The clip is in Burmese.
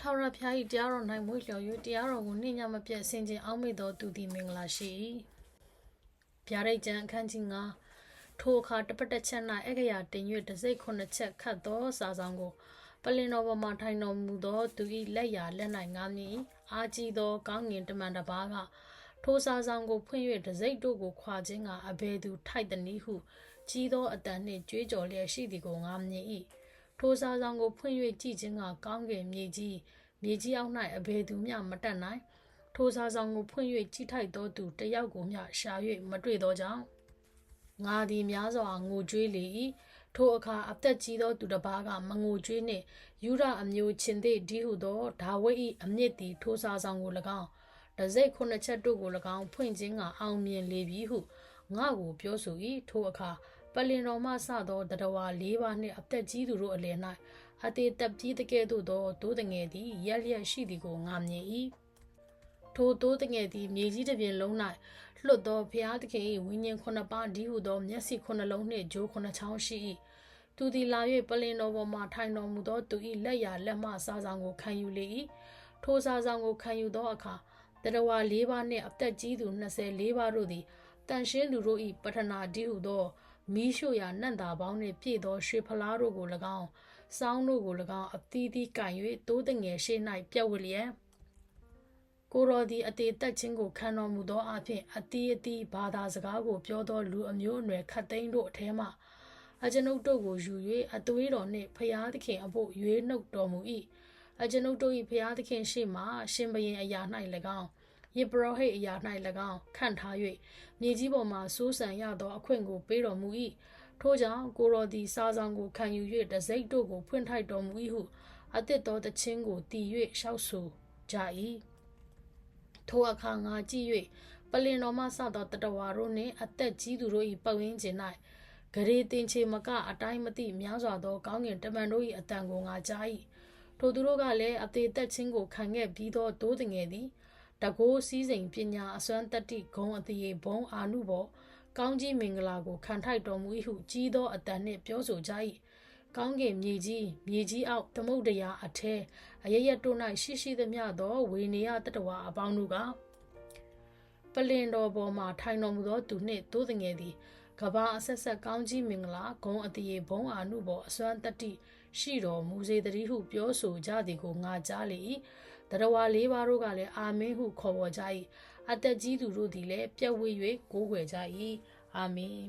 ထာဝရဘုရား၏တရားတော်၌မွေ့လျော်၍တရားတော်ကိုနှိမ့်ညမပြတ်ဆင်ခြင်အောင်မေ့တော်သူသည်မင်္ဂလာရှိ၏ဗျာဒိတ်ကျမ်းအခန်းကြီး9ထိုအခါတပတ်တစ်ချက်၌အက္ခရာတင်၍တစိ့ခုနှစ်ချက်ခတ်သောစာဆောင်ကိုပလင်တော်ပေါ်မှထိုင်တော်မူသောသူ၏လက်ရာလက်၌ငားမြည်အာကြီးသောကောင်းငင်တမန်တစ်ပါးကထိုစာဆောင်ကိုဖွင့်၍တစိ့တို့ကိုခွာခြင်းကအဘယ်သူထိုက်သည်နည်းဟုကြီးသောအတန်နှင့်ကြွေးကြော်လျက်ရှိသည်ကိုငားမြည်၏ ထိုစာဆောင်ကိုဖွင့်၍ကြည့်ခြင်းကကောင်းကင်မြေကြီးမြေကြီးအောက်၌အဘယ်သူမျှမတက်နိုင်ထိုစာဆောင်ကိုဖွင့်၍ကြည့်ထိုက်သောသူတစ်ယောက်ကိုမျှရှာ၍မတွေ့သောကြောင့်ငါသည်များစွာငိုကြွေးလေ၏ထိုအခါအသက်ကြီးသောသူတစ်ပါးကမငိုကြွေးနှင့်ယူရအမျိုးချင်းသည်ဒီဟုသောဒါဝိဒ်၏အမြင့်သည်ထိုစာဆောင်ကို၎င်းတစိ့ခုနှစ်ချက်တို့ကို၎င်းဖွင့်ခြင်းကအောင်မြင်လေပြီဟုငါကိုပြောဆို၏ထိုအခါ ပလင်တော်မှစသောတရဝါ၄ပါးနှင့်အသက်ကြီးသူတို့အလယ်၌အသေးတက်ပြီးတကဲ့သို့သောတိုးတငယ်သည်ရက်လျက်ရှိသည်ကိုငါမြင်၏ထိုတိုးတငယ်သည်မြေကြီးတစ်ပြင်လုံး၌လွတ်သောဘုရားသခင်၏ဝိညာဉ်ခုနှစ်ပါးဒီဟုသောမျက်စိခုနှလုံးနှင့်ဂျိုးခုနှစ်ချောင်းရှိ၏သူသည်လာ၍ပလင်တော်ပေါ်မှထိုင်တော်မူသောသူ၏လက်ရာလက်မှစာဆောင်ကိုခံယူလေ၏ထိုစာဆောင်ကိုခံယူသောအခါတရဝါ၄ပါးနှင့်အသက်ကြီးသူ24ပါးတို့သည်တန်ရှင်းသူတို့၏ပထနာဒီဟုသော မီးရှို့ရာနံ့သာပေါင်းနှင့်ပြည့်သောရွှေဖလားတို့ကို၎င်းစောင်းတို့ကို၎င်းအသီးသီးကင်၍တိုးတငယ်ရှိ၌ပြက်ဝလျက်ကိုရော်ဒီအသေးသက်ချင်းကိုခံတော်မူသောအဖြစ်အတီးအတီးဘာသာစကားကိုပြောသောလူအမျိုးအနွယ်ခတ်သိမ်းတို့အထဲမှအကျွန်ုပ်တို့ကိုယူ၍အသွေးတော်နှင့်ဖျားသခင်အဖို့ရွေးနှုတ်တော်မူ၏အကျွန်ုပ်တို့၏ဖျားသခင်ရှိမှရှင်ဘရင်အရာ၌၎င်း ယေဘရဟိတ်အရာ၌၎င်းခန့်ထား၍မြေကြီးပေါ်မှစိုးစံရသောအခွင့်ကိုပေးတော်မူ၏ထို့ကြောင့်ကိုရော်ဒီစာဆောင်ကိုခံယူ၍တစိမ့်တို့ကိုဖွင့်ထိုက်တော်မူ၏ဟုအသစ်သောတခြင်းကိုတည်၍ရှောက်ဆိုကြ၏ထိုအခါငါကြည့်၍ပလင်တော်မှစသောတတဝါတို့နှင့်အသက်ကြီးသူတို့၏ပတ်ဝန်းကျင်၌ဂရေတင်ချေမကအတိုင်းမသိများစွာသောကောင်းကင်တမန်တို့၏အတန်ကိုငါကြား၏ထိုသူတို့ကလည်းအသေးသက်ချင်းကိုခံခဲ့ပြီးသောတိုးတငယ်သည် တကိုးစည်းစိမ်ပညာအစွမ်းတတ္တိဂုံအတရေဘုံအာနုဘောကောင်းကြီးမင်္ဂလာကိုခံထိုက်တော်မူ၏ဟုကြီးသောအတန်နှင့်ပြောဆိုကြ၏ကောင်းကင်မြေကြီးမြေကြီးအောက်သမုဒ္ဒရာအထဲအရရက်တို့၌ရှိရှိသမျှသောဝေနေယတတဝါအပေါင်းတို့ကပလင်တော်ပေါ်မှထိုင်တော်မူသောသူနှင့်တိုးတငယ်သည်ကဘာအဆက်ဆက်ကောင်းကြီးမင်္ဂလာဂုံအတရေဘုံအာနုဘောအစွမ်းတတ္တိရှိတော်မူစေတည်းဟုပြောဆိုကြသည်ကိုငါကြားလေ၏ တရဝါလေးပါးတို့ကလည်းအာမင်ဟုခေါ်ပေါ်ကြ၏အသက်ကြီးသူတို့သည်လည်းပြက်ဝေ၍ကိုးကွယ်ကြ၏အာမင်